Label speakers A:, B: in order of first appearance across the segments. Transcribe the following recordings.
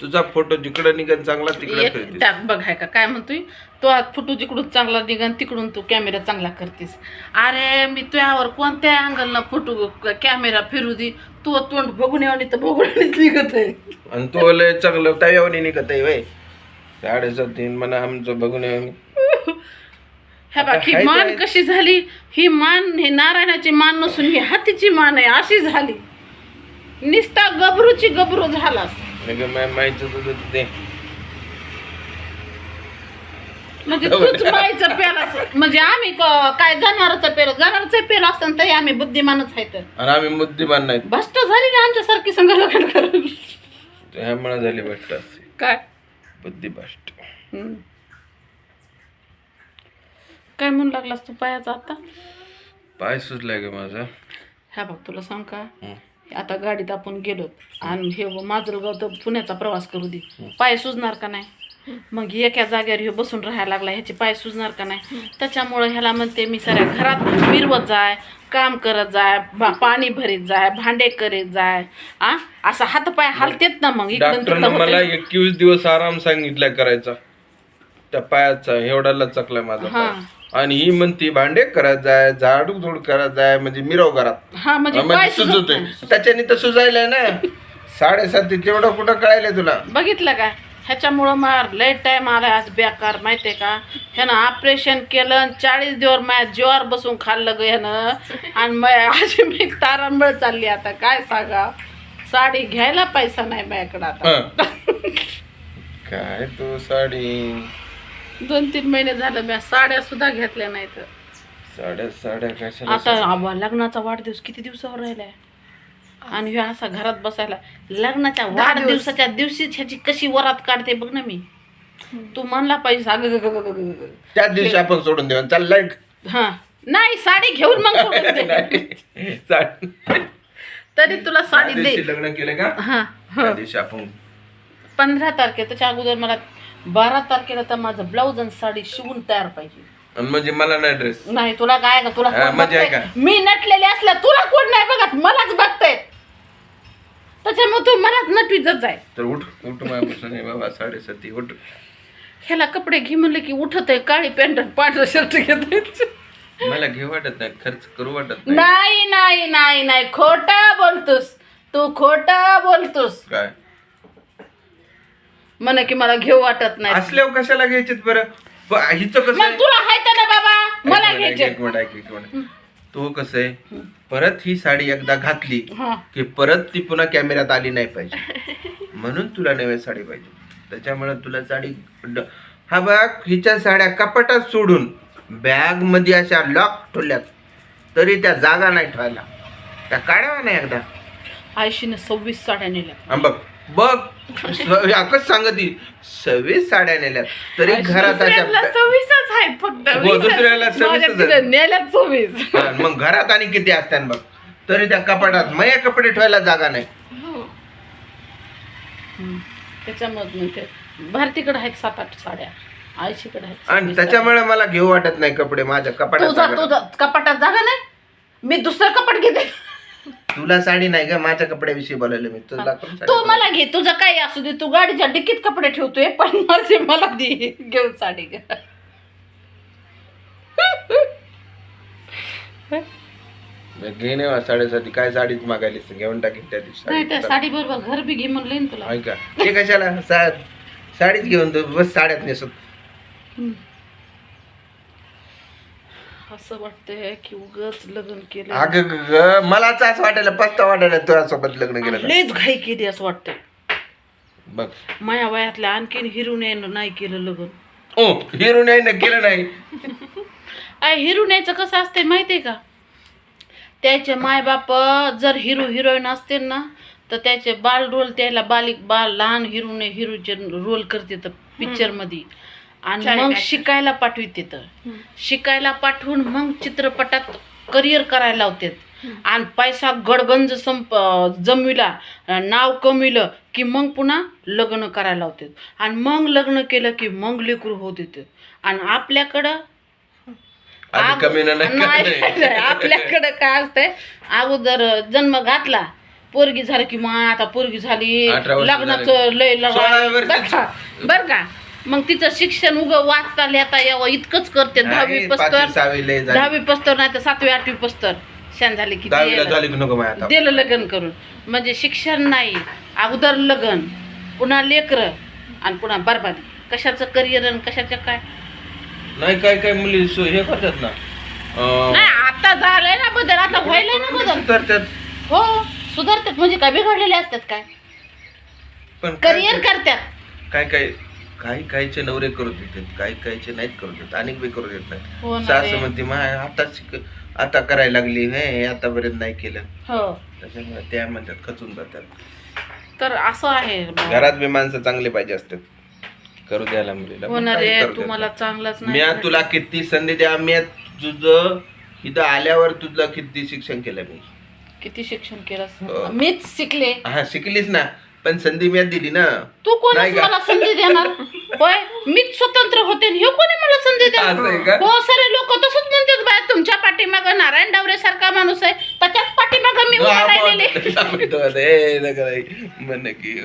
A: तुझा फोटो जिकडे निघन चांगला तिकडे
B: एक
A: ठेवतीस
B: टाक बघ हाय का? काय म्हणतोय? तो फोटो जिकडून चांगला निघन तिकडून तू कॅमेरा चांगला करतेस. अरे मी तुझ्यावर कोणत्या अँगलनं फोटो कॅमेरा फिरू दे? तू तोंड बघून येऊन तर बघून निघत आहे.
A: आणि तो लय चांगलं तव्यावणी निघत आहे वय साडेसात तीन म्हणा आमचं बघून येऊन.
B: ह्या ही
A: हाय
B: मान? कशी झाली? ही मान ही नारायणाची मान नसून ही हातीची मान आहे अशी झाली. निस्ता गबरूची गबरू झालास.
A: माहिती तुझं ते.
B: म्हणजे तूच माईचं पेल असं म्हणजे आम्ही क- काय जनावरचं पेल जनावरचं पेल असतं तरी आम्ही बुद्धिमानच आहे तर
A: आणि आम्ही बुद्धिमान नाहीत.
B: भ्रष्ट झाली ना आमच्यासारखी संघ लग्न करून.
A: त्यामुळे झाली भट्ट असे
B: काय?
A: बुद्धिभ्रष्ट
B: हम्म. काय म्हणू लागलास तू पायाचा आता?
A: पाय सुजलाय ग माझा.
B: ह्या बघ तुला सांग का?
A: हं.
B: आता गाडीत आपण गेलो आणि हे माजलगाव तर पुण्याचा प्रवास करू दे. पाय सुजणार का नाही? मग एका जागेवर ह्यो बसून राहायला लागला ह्याचे पाय सुजणार का नाही? त्याच्यामुळं ह्याला म्हणते मी साऱ्या घरात मिरवत जाय काम करत जाय पाणी भरीत जाय भांडे करीत जाय आ? असा हातपाय हालतेत ना मग
A: मला. एकवीस दिवस आराम सांगितलाय करायचा. त्या पायाचा एवढा चकलाय माझा
B: हा.
A: पाय. आणि ही म्हणती भांडे करत जाय झाडू झुड करत जाय म्हणजे मिरव घरात.
B: हा म्हणजे
A: म्हणजे
B: पाय सुजत
A: सुजतोय.
B: नाही.
A: त्याच्याने तर सुजायलाय ना. साडेसात तेवढं कुठं कळायलंय तुला?
B: बघितलं का? ह्याच्यामुळं मार लय टाईम आला आज बेकार माहितीये का? ह्यानं ऑपरेशन केलं आणि चाळीस दिवस माझ्या जीवावर बसून खाल्लं ग ह्यानं. आणि मग अशी मी तारांबळ चालली आता काय सांगा? साडी घ्यायला पैसा नाही माझ्याकडे आता.
A: हं. काय तू साडी?
B: दोन तीन महिने झालं मी साड्या सुद्धा घेतल्या नाहीत.
A: साड्या साड्या कशाला
B: आता आबा, लग्नाचा वाढदिवस किती दिवसावर राहिलाय? आणि ह्यो असा घरात बसायला लग्नाच्या वाढदिवसाच्या दिवशीच ह्याची कशी वरात काढते बघ ना मी. तू म्हणला पाहिजे अगं गं गं गं गं गं.
A: त्याच दिवशी आपण सोडून देऊ चाललाय
B: हा. नाही साडी घेऊन मग सोडून दे.
A: साडी.
B: तरी तुला साडी
A: त्या
B: दे.
A: दिवशी लग्न केलं का?
B: हा
A: त्या दिवशी आपण
B: पंधरा तारखे त्याच्या अगोदर मला बारा तारखेला तर माझं ब्लाऊज आणि साडी शिवून तयार पाहिजे.
A: आणि म्हणजे मला नाही ड्रेस
B: नाही तुला काय का? तुला कोण
A: म्हणजे
B: बघतंय? मी नटलेले असल्या तुला कोण नाही बघत? मलाच बघताय. त्याच्यामुळे तू मलाच नटवीतच जाय
A: तर उठ उठ माझ्यापासून हे बाबा साडेसाती उठ.
B: ह्याला कपडे घे म्हणले की उठत आहे काळी पॅन्ट पांढरं शर्ट घेत
A: मला घेऊ वाटत नाही खर्च करू वाटत नाही.
B: नाही नाही नाही नाही. खोट बोलतोस. तू खोट बोलतोस.
A: काय?
B: म्हण की मला घेऊ वाटत नाही.
A: असल्यावर कशाला घ्यायचे बरं? ब- हिचं कसं
B: मग
A: आहे?
B: तुला हाय ना बाबा? मला
A: एक मिनिट,
B: घ्यायचे
A: एक मिनिट, एक मिनिट, एक मिनिट. तो कसं आहे? परत ही साडी एकदा घातली
B: हा.
A: की परत ती पुन्हा कॅमेऱ्यात आली नाही पाहिजे. म्हणून तुला नवी साडी पाहिजे. त्याच्यामुळे तुला साडी ड- हा बघ हिच्या साड्या कपाटात सोडून बॅगमध्ये अशा लॉक ठेवल्यात तरी त्या जागा नाही ठेवायला. त्या काढाव्या नाही एकदा?
B: आयशीने सव्वीस साड्या नेल्या
A: बघ. बघ एकच सांगती. सव्वीस साड्या नेल्यात. तरी घरात
B: सव्वीसच आहे फक्त.
A: हो, दुसऱ्याला
B: सव्वीस.
A: हा, मग घरात आणि किती असतात बघ. तरी त्या कपाटात मया कपडे ठेवायला जागा नाही.
B: त्याच्यामुळे म्हणते भारतीकडे आहेत सात आठ साड्या. आयशीकडे आहेत
A: आणि त्याच्यामुळे मला घेऊ वाटत नाही कपडे माझ्या. कपाटात
B: कपाटात जागा नाही? मी दुसरं कपाट घेते.
A: तुला साडी नाही का माझ्या कपड्याविषयी बोलायला मी. तुला कोण साडी
B: तू मला घे तुझं काय असू दे तू गाडीच्या डिक्कीत कपडे ठेवतोय पण माझे मला दे घेऊन साडी घे.
A: मी घे नाही बा साडेसाठी काय साडीच मागायली घेऊन टाकीन त्या दिवशी
B: नाही त्या
A: साडी.
B: साडी बरोबर घर बी घे म्हणलं ना तुला.
A: आहे का ते कशाला? सा साडीच घेऊन तू बस साड्यात नेसत.
B: असं वाटतंय की उगच लग्न केलं.
A: अग मलाच असं वाटायला पस्ता वाटायला तुझ्यासोबत लग्न केलं का?
B: लयच घाई केली असं वाटतंय.
A: बघ.
B: माया वयातल्या आणखीन हिरून नाही केलं लग्न.
A: ओ हिरो नाही ना केलं नाही.
B: आय हिरून यायचं कसं असते माहितीये का? त्याचे मायबाप जर हिरो हिरोईन असतील ना तर त्याचे बाल रोल त्याला बालिक बाल लहान हिरो हिरोचे रोल करते तर पिक्चरमध्ये आणि मग शिकायला पाठविते तर शिकायला पाठवून मग चित्रपटात करिअर करायला लावतात. आणि पैसा गडगंज संप जमविला नाव कमिलं की मग पुन्हा लग्न करायला लावतात. आणि मग लग्न केलं की मग लेकरू होत येते आणि आपल्याकडं आपल्याकडं काय असतंय? अगोदर जन्म घातला पोरगी झाली की मग आता पोरगी झाली लग्नाचं लय बर का. मग तिचं शिक्षण उग वाचता लिहिता यावं इतकंच करते. दहावी पस्तर. दहावी पस्तर नाही तर सातवी आठवी पस्तर. शान झाली की दिलं. लग्न करून. म्हणजे शिक्षण नाही अगोदर लग्न पुन्हा लेकरं आणि पुन्हा बरबादी. कशाचं करिअर आणि कशाचं काय?
A: नाही काय काय मुली हे करतात ना
B: नाही आता झालंय ना बदल आता व्हायला ना बदल.
A: सुधारतात.
B: हो सुधारतात म्हणजे काय बिघडलेले असतात काय?
A: पण काय-
B: करिअर करतात.
A: काय काय काही काहीचे नवरे करू देतात काही काहीचे नाहीत करू देत अनेक बी करू देत
B: हो
A: नाही
B: ना
A: सासू
B: रे.
A: म्हणते मा आता आता करायला लागली हे आतापर्यंत नाही केलं.
B: हो.
A: त्याच्यामुळे त्या म्हणतात खचून जातात.
B: तर असं आहे
A: घरात बी माणसं चांगली पाहिजे असतात. करू द्यायला मुलीला.
B: हो
A: पण
B: ना
A: काही
B: रे
A: करू देत
B: तुम्हाला
A: नाही.
B: चांगलाच
A: मी आज तुला किती संधी द्या मी आज तुझं इथं आल्यावर तुझं किती शिक्षण केलं मी.
B: किती शिक्षण केलं
A: हो.
B: मीच शिकले.
A: हा शिकलीस ना. पण संधी मी दिली ना.
B: तू कोणच
A: नाही का?
B: मला संधी देणार? होय? मीच स्वतंत्र होते आणि हे कोणी मला संधी
A: असं आहे
B: देणार
A: का?
B: हो सारे लोक तसंच म्हणतात बाय तुमच्या पाठीमाग नारायण डावरे सारखा माणूस आहे. त्याच्याच पाठीमाग मी उभा राहिलेले.
A: म्हण की.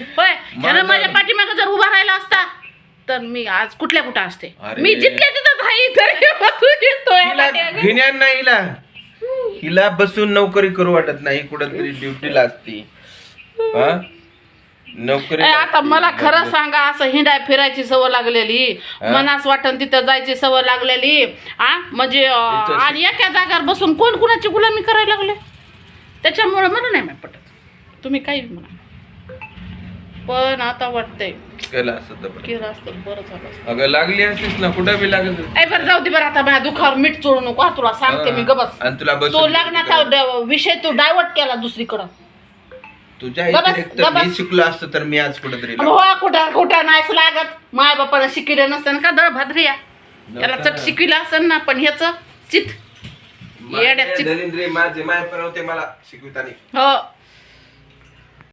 B: होय? ह्यानं
A: माझं-
B: माझ्या पाठीमाग जर उभा राहिला असता तर मी आज कुठल्या कुठं असते?
A: अरे.
B: मी जिथल्या तिथं आहे तरी येतोय
A: हिला. घेण्यान नाही हिला. हिला बसून नोकरी करू वाटत नाही कुठंतरी ड्युटीला असती. हा? नोकरी
B: ए, आता मला खरं सांगा असं हिंडाय फिरायची सवय लागलेली? मनास वाटन तिथं जायची सवय लागलेली. आ? म्हणजे अं,
A: इथं-
B: आणि एका जागावर बसून कोण कुणाची गुलामी करायला लागले? त्याच्यामुळे मला नाही माहीत पटत. तुम्ही काही म्हणा. पण आता वाटतंय.
A: केलं असं तर बरं.
B: केलं असतं बरं झालं असतं.
A: अगं लागली असतीस ना कुठं बी
B: बरं जाऊ दे बरं आता माझ्या दुखावर मीठ चोळू नको. हा, तुला सांगते मी गबस
A: आणि तुला
B: तो लग्नाचा ड- विषय तू डायव्हर्ट केला दुसरीकडं.
A: तुझ्या
B: गबस,
A: व्यतिरिक्त मी
B: गबस.
A: शिकलो असतो तर मी आज कुठंतरी
B: आणि हो कुठं कुठं नाहीच लागत. माय बापाला शिकविलं नसतं का दळ भाद्रिया त्याला चट शिकविलं असेल ना पण ह्याच चित. येड्या चित.
A: दलिंद्री माझे माय पण होते मला शिकवितानी.
B: हो.